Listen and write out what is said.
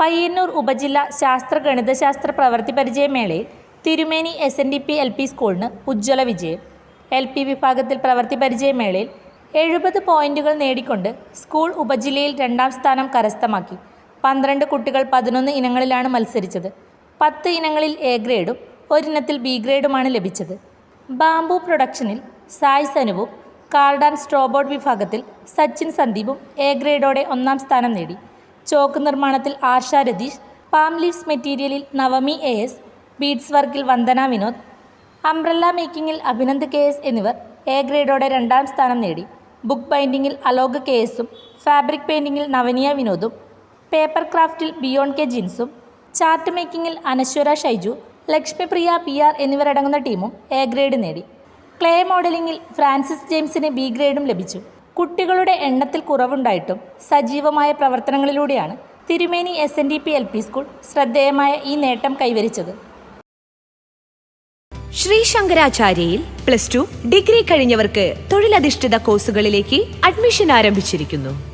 പയ്യന്നൂർ ഉപജില്ല ശാസ്ത്ര ഗണിതശാസ്ത്ര പ്രവൃത്തി പരിചയമേളയിൽ Thirumeni S N D P L P സ്കൂളിന് ഉജ്ജ്വല വിജയം. എൽ പി വിഭാഗത്തിൽ പ്രവൃത്തി പരിചയമേളയിൽ എഴുപത് പോയിന്റുകൾ നേടിക്കൊണ്ട് സ്കൂൾ ഉപജില്ലയിൽ രണ്ടാം സ്ഥാനം കരസ്ഥമാക്കി. പന്ത്രണ്ട് കുട്ടികൾ പതിനൊന്ന് ഇനങ്ങളിലാണ് മത്സരിച്ചത്. പത്ത് ഇനങ്ങളിൽ എ ഗ്രേഡും ഒരിനത്തിൽ ബി ഗ്രേഡുമാണ് ലഭിച്ചത്. ബാംബു പ്രൊഡക്ഷനിൽ സായ് സനുവും കാർഡ് ആൻഡ് സ്ട്രോബോർഡ് വിഭാഗത്തിൽ സച്ചിൻ സന്ദീപും എ ഗ്രേഡോടെ ഒന്നാം സ്ഥാനം നേടി. ചോക്ക് നിർമ്മാണത്തിൽ ആർഷ രതീഷ് പാം ലീവ്സ് മെറ്റീരിയലിൽ നവമി എ എസ് ബീഡ്സ് വർക്കിൽ വന്ദന വിനോദ് അംബ്രല്ല മേക്കിങ്ങിൽ അഭിനന്ദ് കെ എസ് എന്നിവർ എ ഗ്രേഡോടെ രണ്ടാം സ്ഥാനം നേടി. ബുക്ക് ബൈൻഡിങ്ങിൽ അലോക് കെ എസും ഫാബ്രിക് പെയിന്റിങ്ങിൽ നവനിയ വിനോദും പേപ്പർ ക്രാഫ്റ്റിൽ ബിയോൺ കെ ജിൻസും ചാർട്ട് മേക്കിങ്ങിൽ അനശ്വര ഷൈജു ലക്ഷ്മിപ്രിയ പി ആർ എന്നിവരടങ്ങുന്ന ടീമും എ ഗ്രേഡ് നേടി. ക്ലേ മോഡലിംഗിൽ ഫ്രാൻസിസ് ജെയിംസിന് ബി ഗ്രേഡും ലഭിച്ചു. കുട്ടികളുടെ എണ്ണത്തിൽ കുറവുണ്ടായിട്ടും സജീവമായ പ്രവർത്തനങ്ങളിലൂടെയാണ് Thirumeni S N D P L P school ശ്രദ്ധേയമായ ഈ നേട്ടം കൈവരിച്ചത്. ശ്രീ ശങ്കരാചാര്യയിൽ പ്ലസ് ടു ഡിഗ്രി കഴിഞ്ഞവർക്ക് തൊഴിലധിഷ്ഠിത കോഴ്സുകളിലേക്ക് അഡ്മിഷൻ ആരംഭിച്ചിരിക്കുന്നു.